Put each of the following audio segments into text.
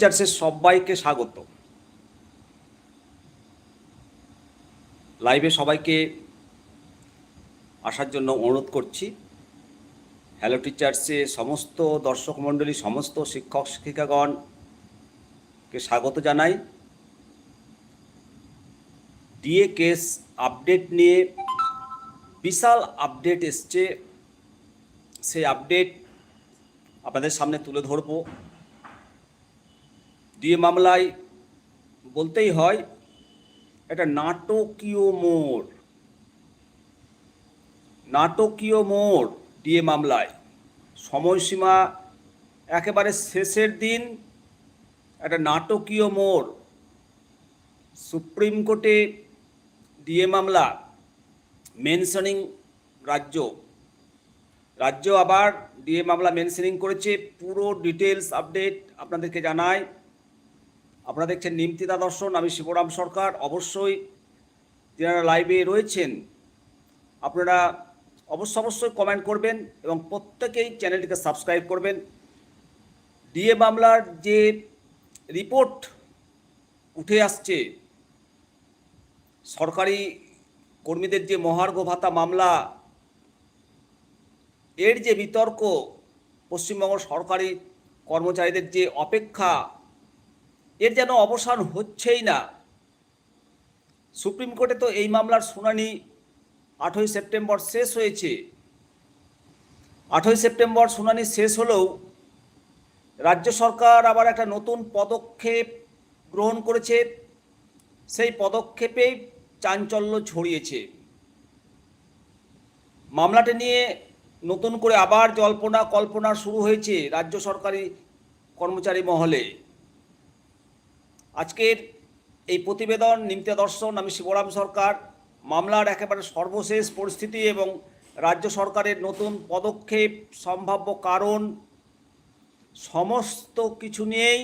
টিচার্সের সবাইকে স্বাগত। লাইভে সবাইকে আসার জন্য অনুরোধ করছি। হ্যালো টিচার্সে সমস্ত দর্শক মণ্ডলী, সমস্ত শিক্ষক শিক্ষিকাগণকে স্বাগত জানাই। ডিএ কেস আপডেট নিয়ে বিশাল আপডেট এসছে। সেই আপডেট আপনাদের সামনে তুলে ধরবো। ডিএ মামলায় বলতেই হয়, এটা নাটকীয় মোড়। নাটকীয় মোড় ডিএ মামলায়। সময়সীমা একেবারে শেষের দিন একটা নাটকীয় মোড় সুপ্রিম কোর্টে ডিএ মামলা, মেনশনিং রাজ্য। রাজ্য আবার ডিএ মামলা মেনশনিং করেছে। পুরো ডিটেলস আপডেট আপনাদেরকে জানায়। আপনারা দেখছেন নিমতিতা দর্শন, আমি শিবরাম সরকার। অবশ্যই যারা লাইভে রয়েছেন, আপনারা অবশ্য অবশ্যই কমেন্ট করবেন এবং প্রত্যেকেই চ্যানেলটিকে সাবস্ক্রাইব করবেন। ডিএ মামলার যে রিপোর্ট উঠে আসছে, সরকারি কর্মীদের যে মহার্ঘ ভাতা মামলা, এর যে বিতর্ক, পশ্চিমবঙ্গ সরকারি কর্মচারীদের যে অপেক্ষা এর যেন অবসান হচ্ছেই না। সুপ্রিম কোর্টে তো এই মামলার শুনানি আঠই সেপ্টেম্বর শেষ হয়েছে। আঠই সেপ্টেম্বর শুনানি শেষ হলেও রাজ্য সরকার আবার একটা নতুন পদক্ষেপ গ্রহণ করেছে। সেই পদক্ষেপে চাঞ্চল্য ছড়িয়েছে। মামলাটি নিয়ে নতুন করে আবার জল্পনা কল্পনা শুরু হয়েছে রাজ্য সরকারি কর্মচারী মহলে। আজকের এই প্রতিবেদন, নিমতে দর্শন, আমি শিবরাম সরকার। মামলার একেবারে সর্বশেষ পরিস্থিতি এবং রাজ্য সরকারের নতুন পদক্ষেপ, সম্ভাব্য কারণ, সমস্ত কিছু নিয়েই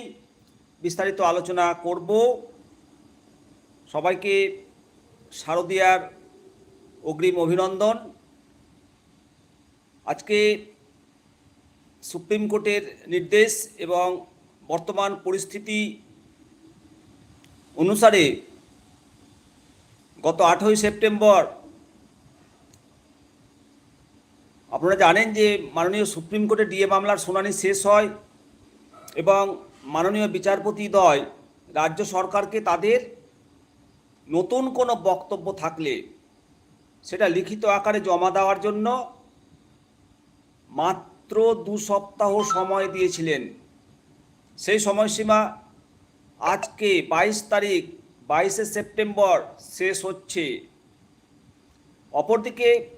বিস্তারিত আলোচনা করব। সবাইকে শারদিয়ার অগ্রিম অভিনন্দন। আজকে সুপ্রিম কোর্টের নির্দেশ এবং বর্তমান পরিস্থিতি অনুসারে গত আঠই সেপ্টেম্বর, আপনারা জানেন যে মাননীয় সুপ্রিম কোর্টে ডিএ মামলার শুনানি শেষ হয় এবং মাননীয় বিচারপতি দয় রাজ্য সরকারকে তাদের নতুন কোনো বক্তব্য থাকলে সেটা লিখিত আকারে জমা দেওয়ার জন্য মাত্র দু সপ্তাহ সময় দিয়েছিলেন। সেই সময়সীমা আজকে বাইশ তারিখ, বাইশে সেপ্টেম্বর শেষ হচ্ছে। অপরদিকে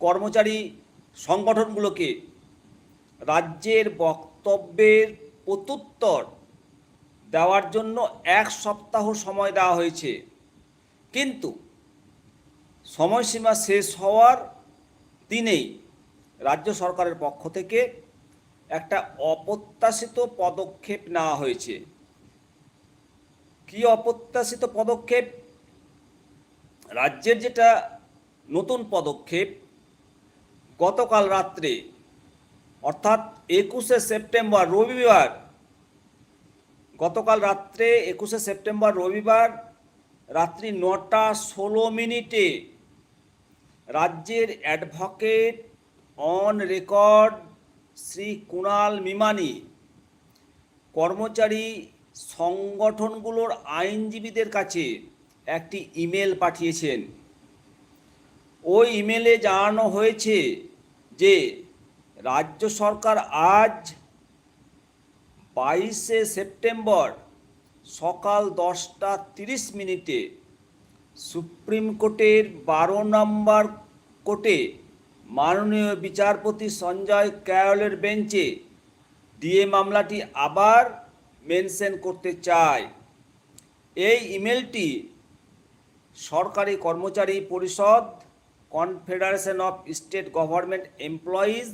কর্মচারী সংগঠনগুলোকে রাজ্যের বক্তব্যের প্রত্যুত্তর দেওয়ার জন্য এক সপ্তাহ সময় দেওয়া হয়েছে। কিন্তু সময়সীমা শেষ হওয়ার দিনেই রাজ্য সরকারের পক্ষ থেকে একটা অপ্রত্যাশিত পদক্ষেপ নেওয়া হয়েছে। কি অপ্রত্যাশিত পদক্ষেপ? রাজ্যের যেটা নতুন পদক্ষেপ, গতকাল রাত্রে, অর্থাৎ একুশে সেপ্টেম্বর, রবিবার, গতকাল রাত্রে, একুশে সেপ্টেম্বর, রবিবার, রাত্রি নটা ষোলো মিনিটে রাজ্যের advocate on record Shri Kunal Mimani, কর্মচারী সংগঠনগুলোর আইনজীবীদের কাছে একটি ইমেল পাঠিয়েছেন। ওই ইমেলে জানানো হয়েছে যে, রাজ্য সরকার আজ বাইশে সেপ্টেম্বর সকাল দশটা তিরিশ মিনিটে সুপ্রিম কোর্টের বারো নম্বর কোর্টে মাননীয় বিচারপতি সঞ্জয় ক্যারলের বেঞ্চে ডিএ মামলাটি আবার মেনশন করতে চায়। এই ইমেলটি সরকারি কর্মচারী পরিষদ, confederation of state government employees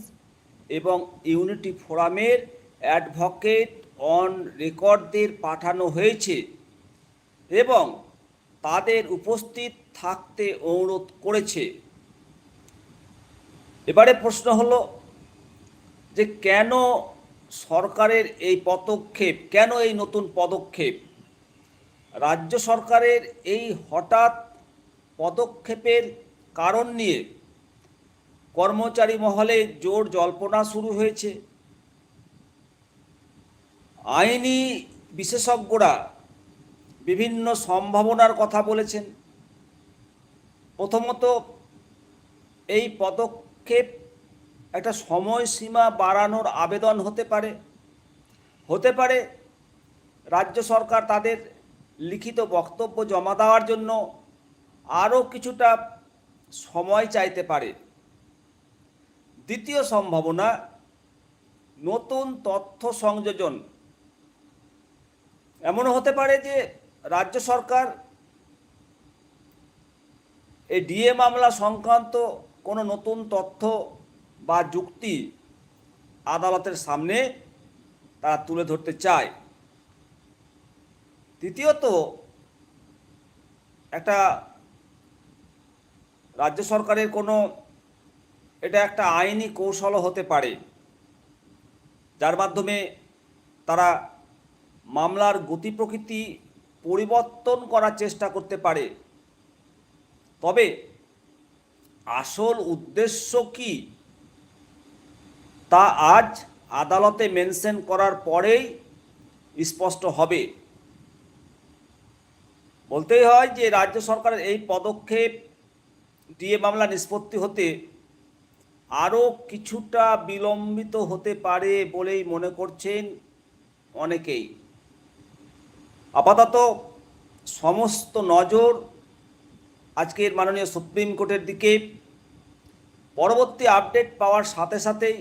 এবং ইউনিটি ফোরামের অ্যাডভোকেট অন রেকর্ডদের পাঠানো হয়েছে এবং তাদের উপস্থিত থাকতে অনুরোধ করেছে। এবারে প্রশ্ন হলো যে কেন সরকারের এই পদক্ষেপ, কেন এই নতুন পদক্ষেপ? রাজ্য সরকারের এই হঠাৎ পদক্ষেপের কারণ নিয়ে কর্মচারী মহলে জোর জল্পনা শুরু হয়েছে। আইনি বিশেষজ্ঞরা বিভিন্ন সম্ভাবনার কথা বলেছেন। প্রথমত, এই পদক্ষেপ একটা সময়সীমা বাড়ানোর আবেদন হতে পারে। হতে পারে রাজ্য সরকার তাদের লিখিত বক্তব্য জমা দেওয়ার জন্য আরও কিছুটা সময় চাইতে পারে। দ্বিতীয় সম্ভাবনা, নতুন তথ্য সংযোজন। এমনও হতে পারে যে রাজ্য সরকার এই ডিএ মামলা সংক্রান্ত কোনো নতুন তথ্য বা যুক্তি আদালতের সামনে তারা তুলে ধরতে চায়। তৃতীয়ত একটা রাজ্য সরকারের কোনো, এটা একটা আইনি কৌশলও হতে পারে। যার মাধ্যমে তারা মামলার গতি প্রকৃতি পরিবর্তন করার চেষ্টা করতে পারে। তবে আসল উদ্দেশ্য কি? তা আজ আদালতে মেনশন করার পরেই স্পষ্ট হবে। বলতেই হয় যে রাজ্য সরকারের এই পদক্ষেপ ডিএ মামলা নিষ্পত্তি হতে আরও কিছুটা বিলম্বিত হতে পারে বলেই মনে করছেন অনেকেই। আপাতত সমস্ত নজর আজকের মাননীয় সুপ্রিম কোর্টের দিকে। পরবর্তী আপডেট পাওয়ার সাথে সাথেই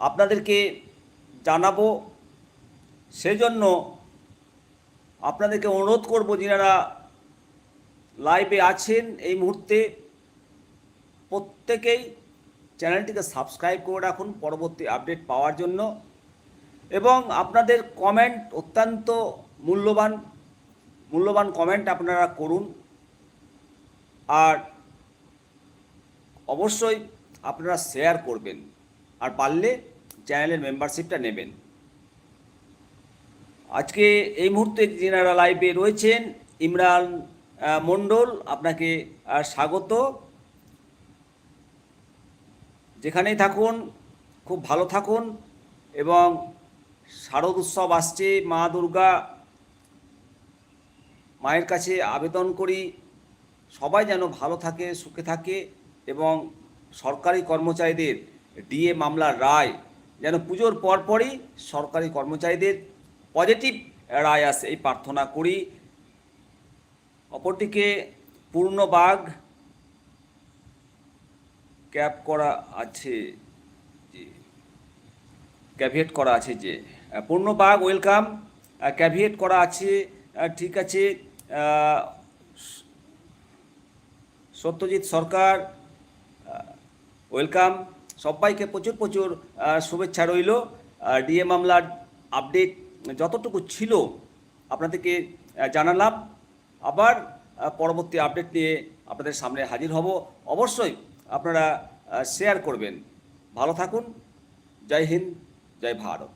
আপনাদেরকে জানাব, সেজন্য আপনাদেরকে অনুরোধ করব যিনারা লাইভে আছেন এই মুহূর্তে, প্রত্যেকেই চ্যানেলটিকে সাবস্ক্রাইব করে রাখুন পরবর্তী আপডেট পাওয়ার জন্য এবং আপনাদের কমেন্ট অত্যন্ত মূল্যবান মূল্যবান কমেন্ট আপনারা করুন। আর অবশ্যই আপনারা শেয়ার করবেন। আর পারলে চ্যানেলের মেম্বারশিপটা নেবেন। আজকে এই মুহূর্তে যিনারা লাইভে রয়েছেন, ইমরান মণ্ডল, আপনাকে স্বাগত। যেখানেই থাকুন, খুব ভালো থাকুন এবং শারদ উৎসব আসছে, মা দুর্গা মায়ের কাছে আবেদন করি, সবাই যেন ভালো থাকে, সুখে থাকে এবং সরকারি কর্মচারীদের ডিএ মামলার রায় যেন পুজোর পরপরই সরকারি কর্মচারীদের পজিটিভ রায় আসে। এই প্রার্থনা করি। অপরদিকে পূর্ণবাগ ক্যাপ করা আছে যে, ক্যাভিয়েট করা আছে যে, পূর্ণবাগ ওয়েলকাম ক্যাভিয়েট করা আছে ঠিক আছে সত্যজিৎ সরকার ওয়েলকাম। সবাইকে প্রচুর প্রচুর শুভেচ্ছা রইল। ডিএ মামলার আপডেট যতটুকু ছিল আপনাদেরকে জানালাম। আবার পরবর্তী আপডেট নিয়ে আপনাদের সামনে হাজির হব। অবশ্যই আপনারা শেয়ার করবেন। ভালো থাকুন। জয় হিন্দ, জয় ভারত।